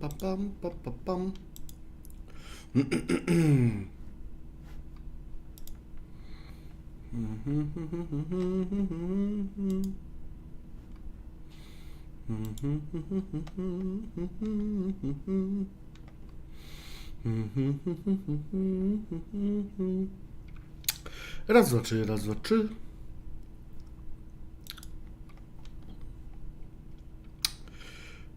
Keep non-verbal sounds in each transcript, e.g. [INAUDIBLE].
pam pam pam pam pam. Raz, dwa, trzy, raz, dwa, trzy.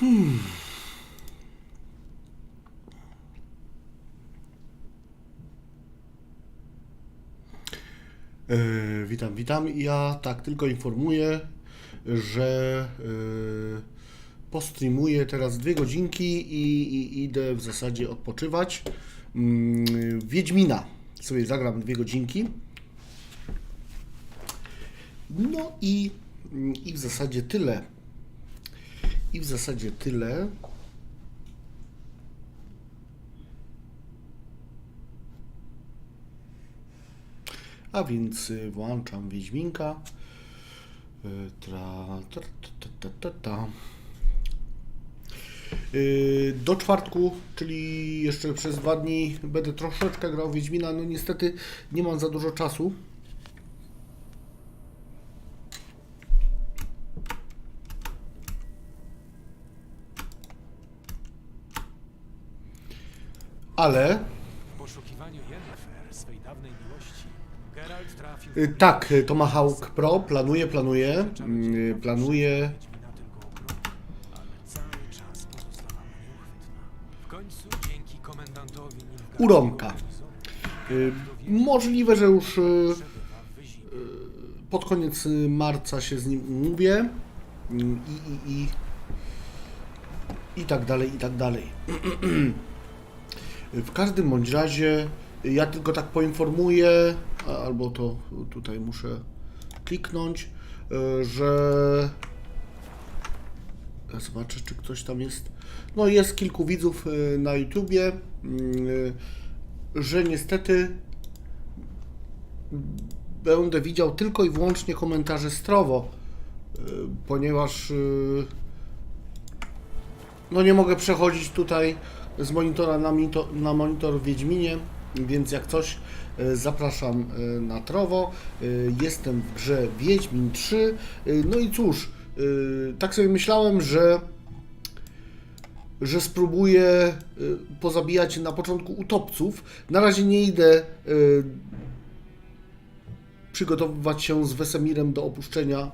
Pam. E, witam, witam. Ja tak tylko informuję, że e, postreamuję teraz dwie godzinki i, i idę w zasadzie odpoczywać. Mm, Wiedźmina sobie zagram dwie godzinki. No i, i w zasadzie tyle. I w zasadzie tyle. A więc y, włączam Wiedźminka. Y, Tra, tra, ta, ta. Y, Do czwartku, czyli jeszcze przez dwa dni będę troszeczkę grał Wiedźmina. No niestety nie mam za dużo czasu. Ale W poszukiwaniu Yennefer, swej dawnej miłości, Geralt trafił y, tak, y, Tomahawk Pro planuję, planuję, y, planuję Wiedźmina tylko okrąg, ale cały czas pozostawała nieuchwytna. W końcu dzięki komendantowi Nilfgaardu Urąka. Zol- Y, Możliwe, że już y, pod koniec y, marca się z nim umówię i, i, i, i tak dalej, i tak dalej. [CLEARS THROAT] W każdym bądź razie ja tylko tak poinformuję, albo to tutaj muszę kliknąć, y, że ja zobaczę, czy ktoś tam jest. No jest kilku widzów y, na YouTubie, y, że niestety będę widział tylko i wyłącznie komentarze Strowo, ponieważ no nie mogę przechodzić tutaj z monitora na, mito, na monitor w Wiedźminie, więc jak coś y, zapraszam y, na Trowo. Y, Jestem w grze Wiedźmin 3. Y, No i cóż, tak sobie myślałem, że że spróbuję pozabijać na początku utopców. Na razie nie idę przygotowywać się z Wesemirem do opuszczenia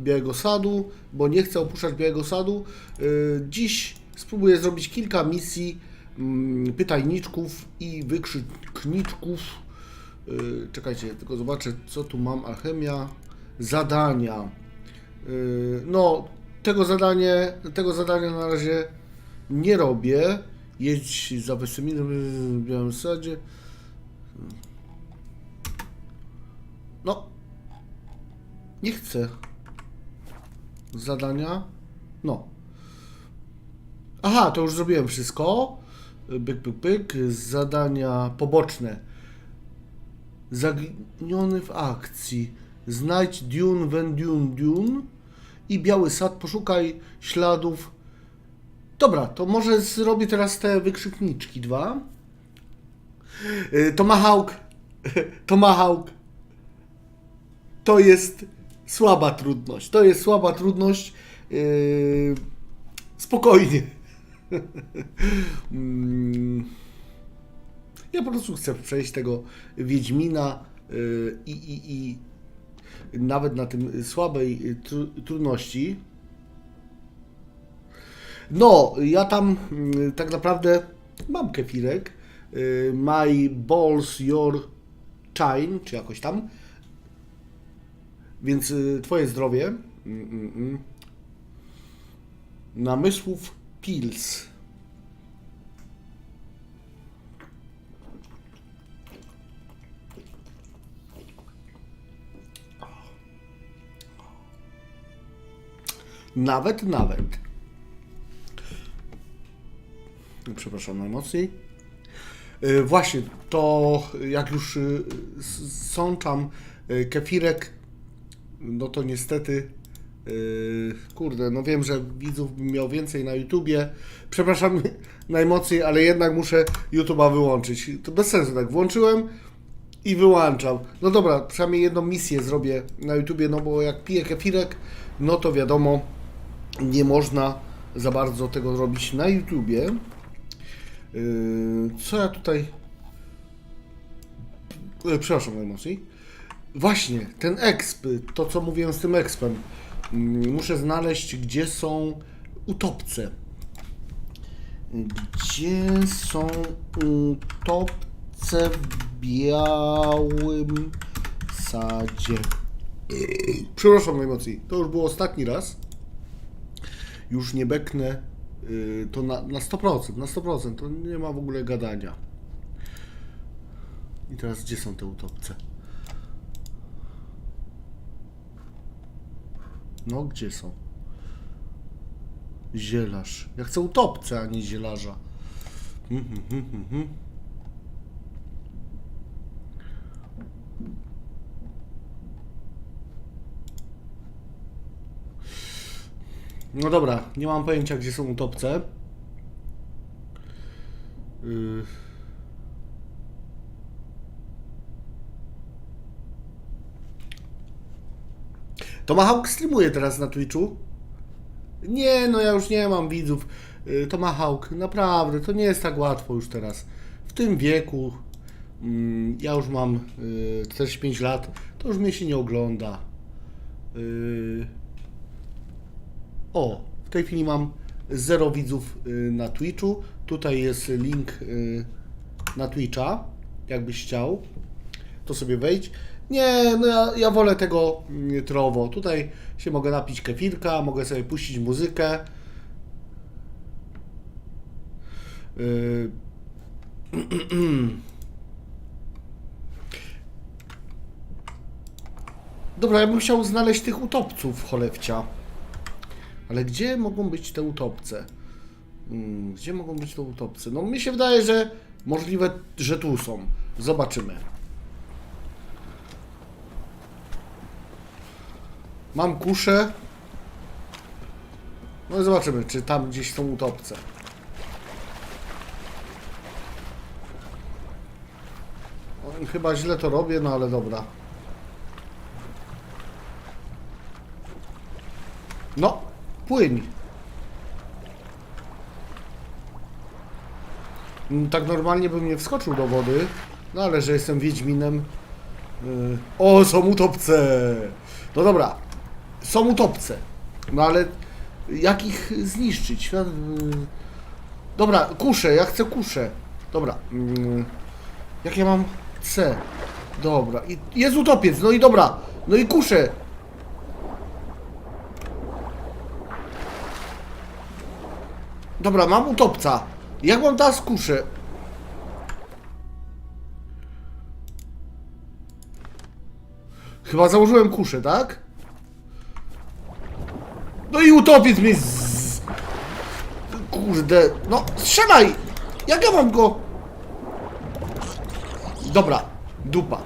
Białego Sadu, bo nie chcę opuszczać Białego Sadu. Dziś spróbuję zrobić kilka misji mm, pytajniczków i wykrzykniczków. Y, Czekajcie, tylko zobaczę, co tu mam. Alchemia, zadania. Y, No, tego zadanie, tego zadania na razie nie robię. Jedź za Wesemirem w Białym Sadzie. No. Nie chcę. Zadania. No. Aha, to już zrobiłem wszystko. Byk, byk, byk. Zadania poboczne. Zaginiony w akcji. Znajdź Dune, Wen Dune, Dune. I Biały Sad. Poszukaj śladów Dobra, to może zrobię teraz te wykrzykniczki dwa. Y, Tomahawk. [LAUGHS] Tomahawk. To jest słaba trudność. To jest słaba trudność. Yy, spokojnie. [LAUGHS] Mm. ja po prostu chcę przejść tego Wiedźmina yy, i, i, i nawet na tym słabej y, tru, trudności. No, ja tam mm, tak naprawdę mam kefirek. Y, My balls, your chine, czy jakoś tam. Więc y, twoje zdrowie. Mm, mm. Namysłów Pils. Nawet, nawet. Przepraszam najmocniej. Y, Właśnie, to jak już y, s- sączam y, kefirek, no to niestety, y, kurde, no wiem, że widzów bym miał więcej na YouTubie. Przepraszam [LAUGHS] najmocniej, ale jednak muszę YouTube'a wyłączyć. To bez sensu, tak włączyłem i wyłączam. No dobra, przynajmniej jedną misję zrobię na YouTubie, no bo jak piję kefirek, no to wiadomo, nie można za bardzo tego robić na YouTubie. Yy, co ja tutaj. Yy, Przepraszam najmocniej. Właśnie, ten exp, to co mówiłem z tym expem. Muszę znaleźć, gdzie są utopce. Gdzie są utopce w białym sadzie? Przepraszam najmocniej, to już było ostatni raz już nie beknę, yy, to na, na 100%, na 100%, to nie ma w ogóle gadania. I teraz gdzie są te utopce? No, gdzie są? Zielarz. Ja chcę utopce, a nie zielarza. No dobra, nie mam pojęcia, gdzie są utopce. Yy. Tomahawk streamuje teraz na Twitchu. Nie, no ja już nie mam widzów. Yy, Tomahawk, naprawdę, to nie jest tak łatwo już teraz. W tym wieku, mm, ja już mam yy, 45 lat, to już mnie się nie ogląda. Yy, o, w tej chwili mam zero widzów y, na Twitchu. Tutaj jest link y, na Twitcha, jakbyś chciał. To sobie wejdź. Nie, no ja, ja wolę tego mm, trowo. Tutaj się mogę napić kefirka, mogę sobie puścić muzykę. Y, [CLEARS THROAT] Dobra, ja bym chciał znaleźć tych utopców cholewcia. Ale gdzie mogą być te utopce? Hmm, gdzie mogą być te utopce? No mi się wydaje, że możliwe, że tu są. Zobaczymy. Mam kuszę. No i zobaczymy, czy tam gdzieś są utopce. O, Chyba źle to robię, no ale dobra. No, płyń. Mm, Tak normalnie bym nie wskoczył do wody, no ale że jestem Wiedźminem. Yy... O, są utopce! No dobra, są utopce. No ale jak ich zniszczyć? Świat- yy, Dobra, kuszę, ja chcę kuszę. Dobra. mm, Jak ja mam C? Dobra. Jest utopiec, no i dobra. No i kuszę. Dobra, mam utopca. Jak mam teraz kuszę? Chyba założyłem kuszę, tak? No i utopiec mnie z... Kurde, no strzelaj! Jak ja mam go? Dobra, dupa.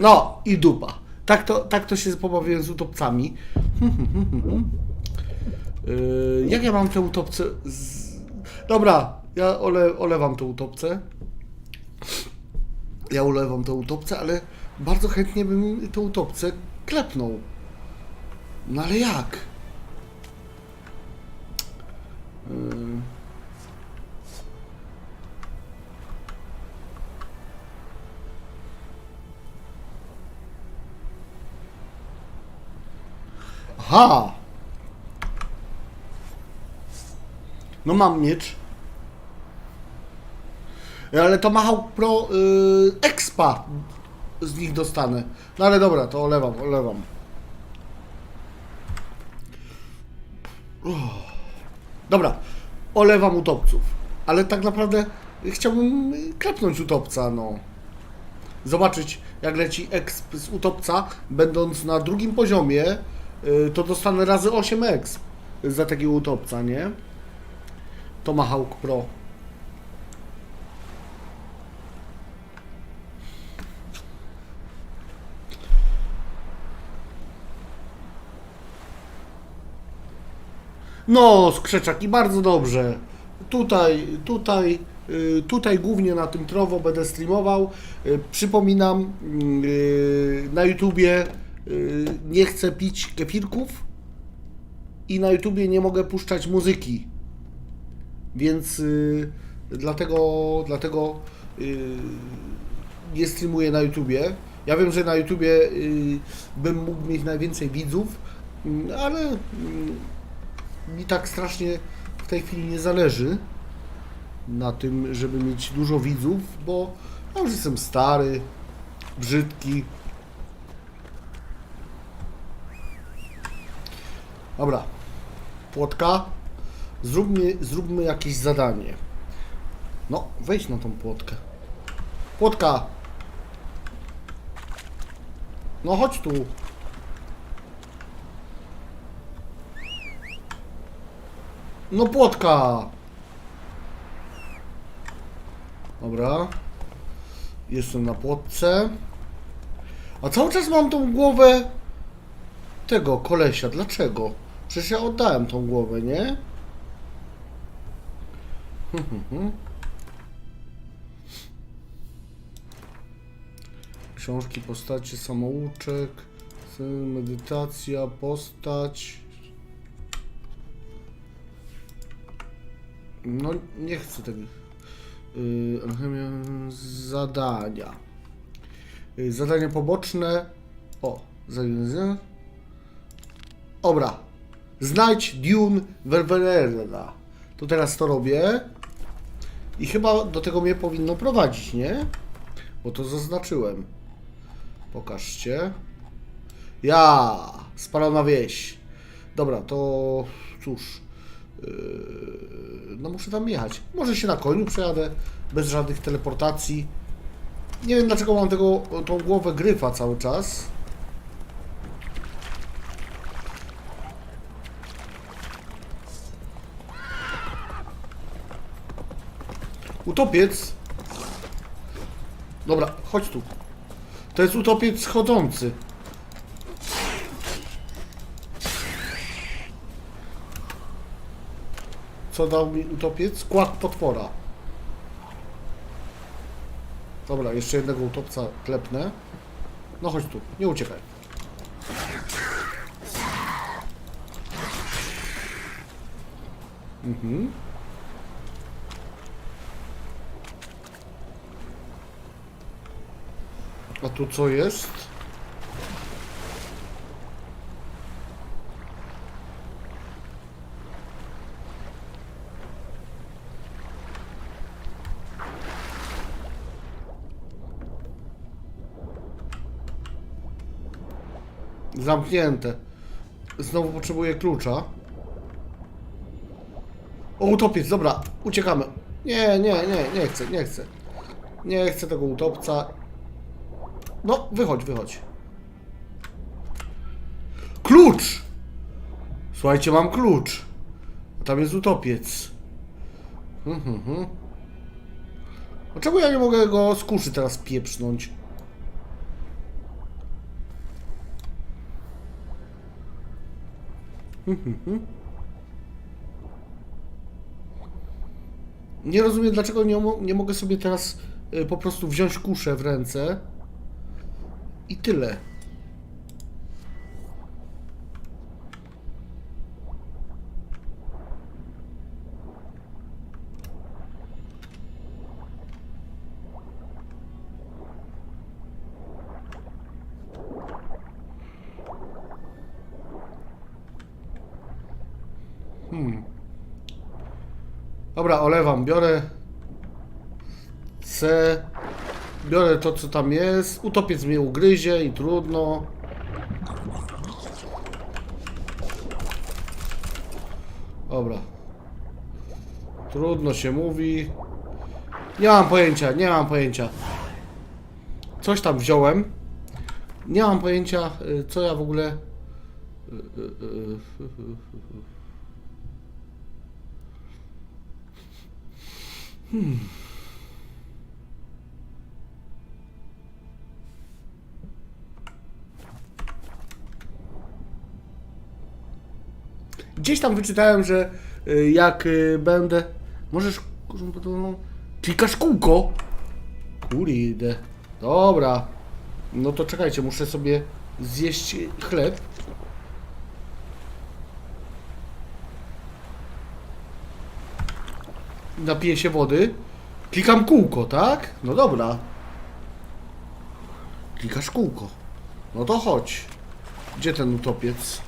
No i dupa. Tak to, tak to się pobawiłem z utopcami. Yy, [LAUGHS] jak ja mam tę utopcę? Z... Dobra, ja ole, olewam tę utopcę. Ja ulewam tę utopcę, ale bardzo chętnie bym tę utopcę klepnął. No ale jak? Yy. Aha! No mam miecz. Ale to Mahawk Pro yy, Expa z nich dostanę. No ale dobra, to olewam, olewam. Dobra, olewam utopców. Ale tak naprawdę chciałbym klepnąć utopca, no. Zobaczyć, jak leci exp z utopca, będąc na drugim poziomie, yy, to dostanę razy 8 exp za takiego utopca, nie? Tomahawk Pro. No, skrzeczaki, bardzo dobrze. Tutaj, tutaj, y, tutaj głównie na tym trowo będę streamował. Y, Przypominam, y, na YouTubie nie chcę pić kefirków i na YouTubie nie mogę puszczać muzyki. Więc dlatego, dlatego nie streamuję na YouTubie. Ja wiem, że na YouTubie bym mógł mieć najwięcej widzów, y, ale y, mi tak strasznie w tej chwili nie zależy na tym, żeby mieć dużo widzów, bo ja już jestem stary, brzydki. Dobra, płotka. Zróbmy, zróbmy jakieś zadanie. No, wejdź na tą płotkę. Płotka! No chodź tu. No płotka! Dobra. Jestem na płotce. A cały czas mam tą głowę tego kolesia. Dlaczego? Przecież ja oddałem tą głowę, nie? [LAUGHS] Książki, postacie, samouczek, medytacja, postać. No, nie chcę tego. Yy, alchemia, zadania. Yy, zadania poboczne. O, zadania. Dobra. Znajdź Dune Werwerera. To teraz to robię. I chyba do tego mnie powinno prowadzić, nie? Bo to zaznaczyłem. Pokażcie. Ja! Spalona wieś. Dobra, to cóż. Yy, no muszę tam jechać. Może się na koniu przejadę, bez żadnych teleportacji. Nie wiem dlaczego mam tego, tą głowę gryfa cały czas. Utopiec. Dobra, chodź tu. To jest utopiec chodzący. Co dał mi utopiec? Kład potwora. Dobra, jeszcze jednego utopca klepnę. No chodź tu, nie uciekaj. Mhm. A tu co jest? Zamknięte. Znowu potrzebuję klucza. O, utopiec, dobra, uciekamy. Nie, nie, nie, nie chcę, nie chcę. Nie chcę tego utopca. No, wychodź, wychodź. Klucz! Słuchajcie, mam klucz. A tam jest utopiec. Hmm, hmm. Dlaczego ja nie mogę go z kuszy teraz pieprznąć? Mhm. Nie rozumiem, dlaczego nie, nie mogę sobie teraz y, po prostu wziąć kuszę w ręce i tyle. Dobra, olewam, biorę C, biorę to, co tam jest, utopiec mnie ugryzie i trudno. Dobra. Trudno się mówi. Nie mam pojęcia, nie mam pojęcia. Coś tam wziąłem. Nie mam pojęcia, y, co ja w ogóle... y. Gdzieś tam wyczytałem, że y, jak y, będę. Możesz. Klikasz kółko? Kurde. Dobra. No to czekajcie, muszę sobie zjeść chleb. Napiję się wody. Klikam kółko, tak? No dobra. Klikasz kółko. No to chodź. Gdzie ten utopiec?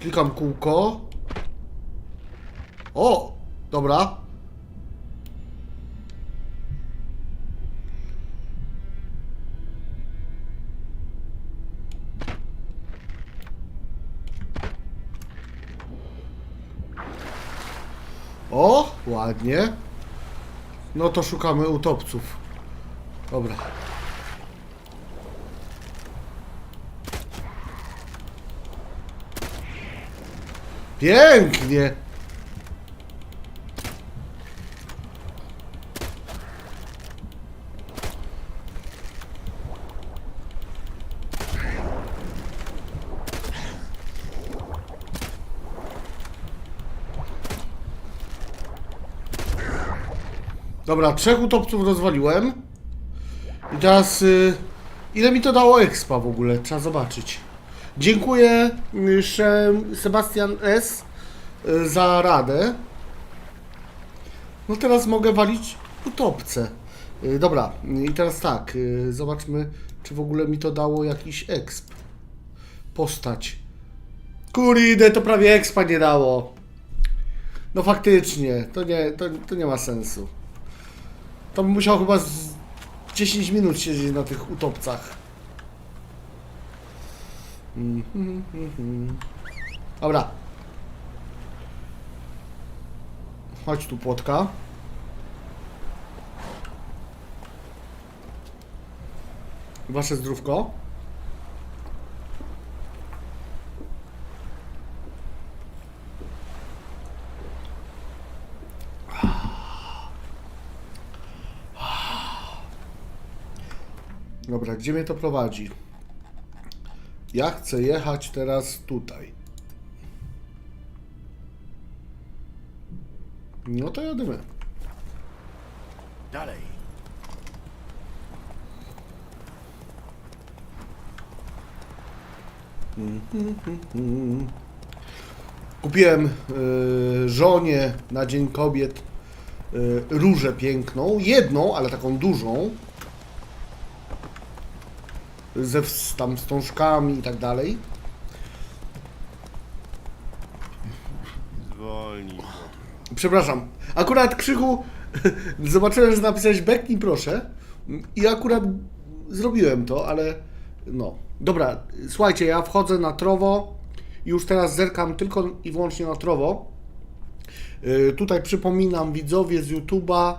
Klikam kółko. O! Dobra. O! Ładnie. No to szukamy utopców. Dobra. Pięknie. Dobra, trzech utopców rozwaliłem. I teraz y, ile mi to dało expa w ogóle? Trzeba zobaczyć. Dziękuję y, Sebastian S y, za radę. No teraz mogę walić utopce. Y, Dobra, i teraz tak, zobaczmy, czy w ogóle mi to dało jakiś exp. Postać. Kurde, to prawie expa nie dało. No faktycznie, to nie, to, to nie ma sensu. To bym musiał chyba z 10 minut siedzieć na tych utopcach. Mhm, mhm. Dobra. Chodź tu, płotka. Wasze zdrówko. Dobra, gdzie mnie to prowadzi? Ja chcę jechać teraz tutaj. No to jadymy. Dalej. Kupiłem y, żonie na Dzień Kobiet y, różę piękną. Jedną, ale taką dużą. Ze tam wstążkami i tak dalej. Zwolnij. Przepraszam. Akurat Krzychu [LAUGHS] zobaczyłem, że napisałeś beknij proszę i akurat zrobiłem to, ale no. Dobra, słuchajcie, ja wchodzę na Trowo. Już teraz zerkam tylko i wyłącznie na Trowo. Yy, tutaj przypominam widzowie z YouTube'a,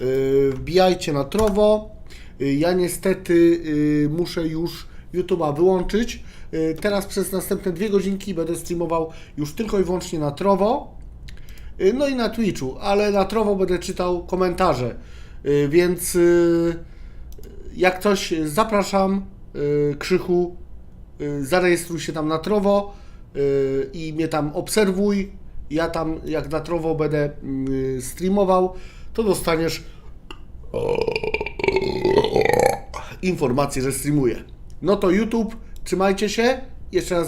yy, wbijajcie na Trowo. Yy, ja niestety yy, muszę już YouTube'a wyłączyć. Yy, teraz przez następne dwie godzinki będę streamował już tylko i wyłącznie na Trowo. Y, No i na Twitchu, ale na Trowo będę czytał komentarze. Y, Więc y, jak coś zapraszam, y, Krzychu, y, zarejestruj się tam na Trowo y, i mnie tam obserwuj ja tam jak na trowo będę mm, streamował, to dostaniesz informację, że streamuję. No to YouTube, trzymajcie się. Jeszcze raz